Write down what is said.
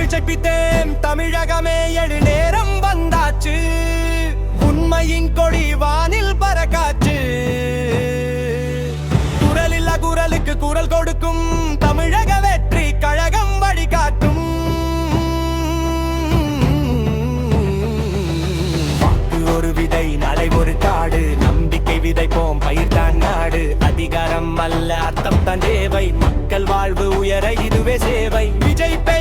நாங்கள் செப்பித்தேம் தமிழகமே எழு நேரம் வந்தாச்சு. உண்மையின் கொடி வானில் பறக்காச்சு. குரலில்லா குரலுக்கு குரல் கொடுக்கும். தமிழக வெற்றி கழகம் வழிகாட்டும் வாக்கு ஒரு விதை நலை ஒரு காடு. நம்பிக்கை விதைப்போம் பயிர்தான் நாடு. அதிகாரம் அல்ல அர்த்தம் தான் தேவை. மக்கள் வாழ்வு உயர இதுவே சேவை. விஜய் பெயர்